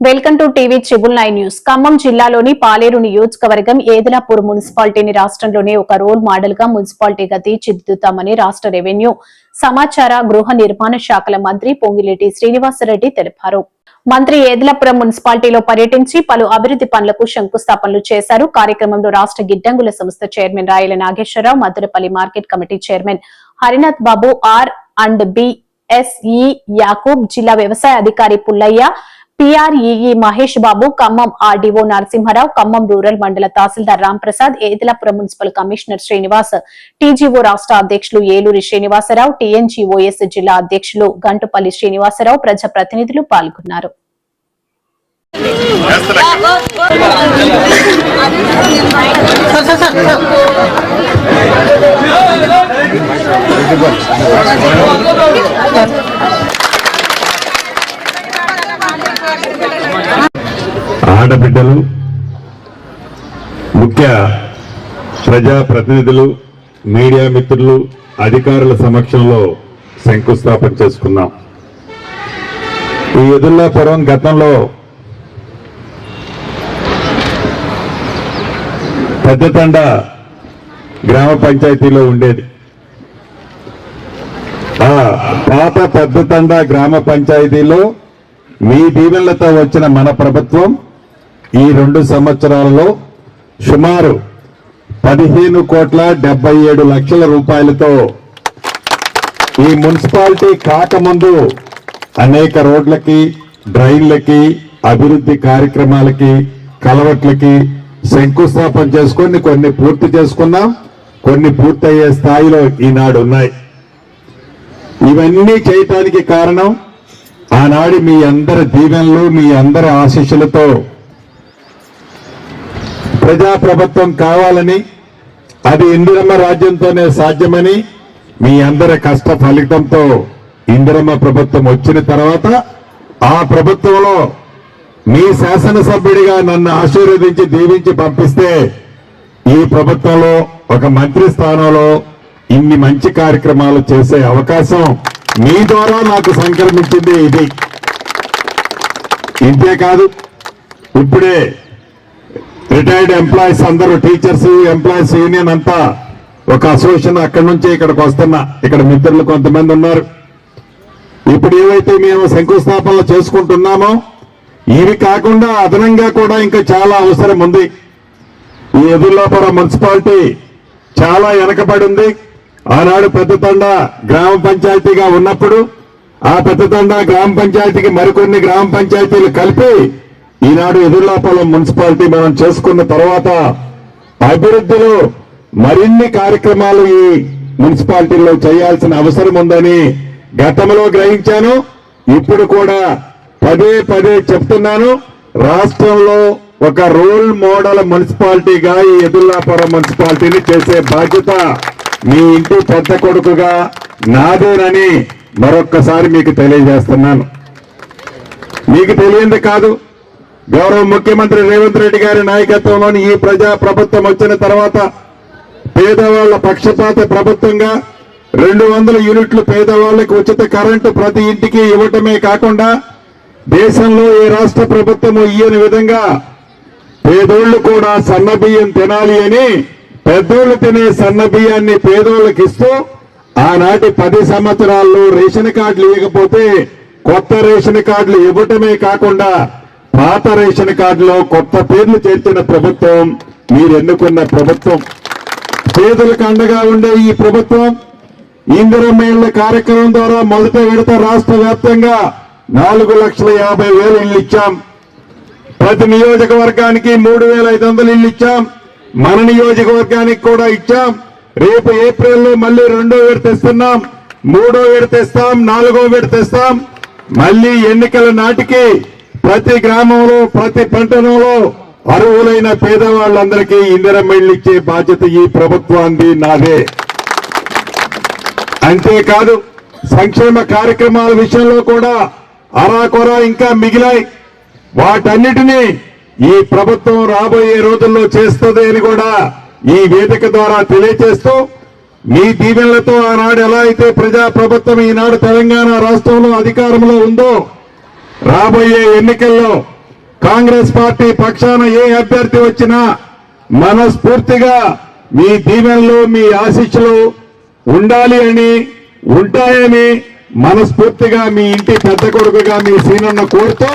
Welcome to TV triple nine news. Khammam జిల్లాలోని పాలేరు నియోజకవర్గం ఏదలాపూర్ మున్సిపాలిటీని రాష్ట్రంలోనే ఒక రోల్ మోడల్గా మున్సిపాలిటీగా తీర్చిదిద్దుతామని రాష్ట్ర రెవెన్యూ సమాచార గృహ నిర్మాణ శాఖల మంత్రి పొంగిలేటి శ్రీనివాసరెడ్డి తెలిపారు. మంత్రి ఏదలాపురం మున్సిపాలిటీలో పర్యటించి పలు అభివృద్ధి పనులకు శంకుస్థాపనలు చేశారు. కార్యక్రమంలో రాష్ట్ర గిడ్డంగుల సంస్థ chairman Rayala Nageswararao Maddarapalli market committee chairman Harinath Babu R and BSE Yakub జిల్లా వ్యవసాయ అధికారి Pullaiah PREE Mahesh Babu Khammam RDO Narasimharao Khammam rural మండల తహసీల్దార్ Ramprasad Edulapuram municipal commissioner Srinivas TGO రాష్ట్ర అధ్యక్షులు ఏలూరి శ్రీనివాసరావు టీఎన్జీఓఎస్ జిల్లా అధ్యక్షులు గంటుపల్లి శ్రీనివాసరావు ప్రజాప్రతినిధులు పాల్గొన్నారు. ఆడబిడ్డలు ముఖ్య ప్రజా ప్రతినిధులు మీడియా మిత్రులు అధికారుల సమక్షంలో శంకుస్థాపన చేసుకున్నాం. ఈ ఎదుల్లాపురం గతంలో పెద్దతండ గ్రామ పంచాయతీలో ఉండేది. ఆ పాత పెద్దతండ గ్రామ పంచాయతీలో మీ దీవెనలతో వచ్చిన మన ప్రభుత్వం ఈ రెండు సంవత్సరాలలో సుమారు పదిహేను కోట్ల డెబ్బై ఏడు లక్షల రూపాయలతో ఈ మున్సిపాలిటీ కాకముందు అనేక రోడ్లకి డ్రైన్లకి అభివృద్ధి కార్యక్రమాలకి కలవట్లకి శంకుస్థాపన చేసుకొని కొన్ని పూర్తి చేసుకున్నాం. కొన్ని పూర్తయ్యే స్థాయిలో ఈనాడు ఉన్నాయి ఇవన్నీ చేయటానికి కారణం ఆనాడు మీ అందరి దీవెనలు మీ అందరి ఆశీస్సులతో ప్రజాప్రభుత్వం కావాలని అది ఇందిరమ్మ రాజ్యంతోనే సాధ్యమని మీ అందరి కష్ట ఫలితంతో ఇందిరమ్మ ప్రభుత్వం వచ్చిన తర్వాత ఆ ప్రభుత్వంలో మీ శాసనసభ్యుడిగా నన్ను ఆశీర్వదించి దీవించి పంపిస్తే ఈ ప్రభుత్వంలో ఒక మంత్రి స్థానంలో ఇన్ని మంచి కార్యక్రమాలు చేసే అవకాశం మీ ద్వారా నాకు సంక్రమించింది ఇది. ఇంతే కాదు ఇప్పుడే రిటైర్డ్ ఎంప్లాయీస్ అందరూ టీచర్స్ ఎంప్లాయీస్ యూనియన్ అంతా ఒక అసోసియేషన్ అక్కడి నుంచి ఇక్కడికి వస్తున్నా ఇక్కడ మిత్రులు కొంతమంది ఉన్నారు. ఇప్పుడు ఏవైతే మేము శంకుస్థాపనలు చేసుకుంటున్నామో ఇవి కాకుండా అదనంగా కూడా ఇంకా చాలా అవసరం ఉంది. ఈ ఎదుర్లాపురం మున్సిపాలిటీ చాలా వెనకబడి ఉంది. ఆనాడు పెద్దతండ గ్రామ పంచాయతీగా ఉన్నప్పుడు ఆ పెద్దతండ గ్రామ పంచాయతీకి మరికొన్ని గ్రామ పంచాయతీలు కలిపి ఈనాడు ఎదుర్లాపాలెం మున్సిపాలిటీ మనం చేసుకున్న తర్వాత అభివృద్ధిలో మరిన్ని కార్యక్రమాలు ఈ మున్సిపాలిటీలో చేయాల్సిన అవసరం ఉందని గతంలో గ్రహించాను. ఇప్పుడు కూడా పదే పదే చెప్తున్నాను. రాష్ట్రంలో ఒక రోల్ మోడల్ మున్సిపాలిటీగా ఈ ఎదుర్లాపురం మున్సిపాలిటీని చేసే బాధ్యత మీ ఇంటి పెద్ద కొడుకుగా నాదేనని మరొక్కసారి మీకు తెలియజేస్తున్నాను. మీకు తెలియంది కాదు గౌరవ ముఖ్యమంత్రి రేవంత్ రెడ్డి గారి నాయకత్వంలోని ఈ ప్రజా ప్రభుత్వం వచ్చిన తర్వాత పేదవాళ్ళ పక్షపాత ప్రభుత్వంగా రెండు వందల యూనిట్లు పేదవాళ్ళకు ఉచిత కరెంటు ప్రతి ఇంటికి ఇవ్వటమే కాకుండా దేశంలో ఏ రాష్ట్ర ప్రభుత్వము ఇయ్యని విధంగా పేదోళ్ళు కూడా సన్న బియ్యం తినాలి అని పెద్దోళ్ళు తినే సన్న బియ్యాన్ని పేదోళ్ళకి ఇస్తూ ఆనాటి పది సంవత్సరాల్లో రేషన్ కార్డులు ఇవ్వకపోతే కొత్త రేషన్ కార్డులు ఇవ్వటమే కాకుండా పాత రేషన్ కార్డులో కొత్త పేర్లు చేర్చిన ప్రభుత్వం మీరు ఎన్నుకున్న ప్రభుత్వం. పేదలకు అండగా ఉండే ఈ ప్రభుత్వం ఇందిరమేళ్ళ కార్యక్రమం ద్వారా మొదట విడత రాష్ట్ర వ్యాప్తంగా నాలుగు లక్షల యాభై వేలు ఇల్లు ఇచ్చాం. ప్రతి నియోజకవర్గానికి మూడు వేల ఐదు వందలు ఇల్లు ఇచ్చాం. మన నియోజకవర్గానికి కూడా ఇచ్చాం. రేపు ఏప్రిల్లో మళ్ళీ రెండో విడత తెస్తున్నాం. మూడో విడత తెస్తాం. నాలుగో విడత తెస్తాం. మళ్ళీ ఎన్నికల నాటికి ప్రతి గ్రామంలో ప్రతి పట్టణంలో అర్హులైన పేదవాళ్ళందరికీ ఇందిరమ్మ ఇచ్చే బాధ్యత ఈ ప్రభుత్వాన్ని నాదే. అంతేకాదు సంక్షేమ కార్యక్రమాల విషయంలో కూడా అరాకొర ఇంకా మిగిలాయి. వాటన్నిటినీ ఈ ప్రభుత్వం రాబోయే రోజుల్లో చేస్తుంది అని కూడా ఈ వేదిక ద్వారా తెలియజేస్తూ మీ దీవెనలతో ఆనాడు ఎలా అయితే ప్రజా ప్రభుత్వం ఈనాడు తెలంగాణ రాష్ట్రంలో అధికారంలో ఉందో రాబోయే ఎన్నికల్లో కాంగ్రెస్ పార్టీ పక్షాన ఏ అభ్యర్థి వచ్చినా మనస్ఫూర్తిగా మీ దీవెనలు మీ ఆశీస్సులు ఉండాలి అని ఉంటాయని మనస్ఫూర్తిగా మీ ఇంటి పెద్ద కొడుకుగా మీ సీనన్న కోరుతూ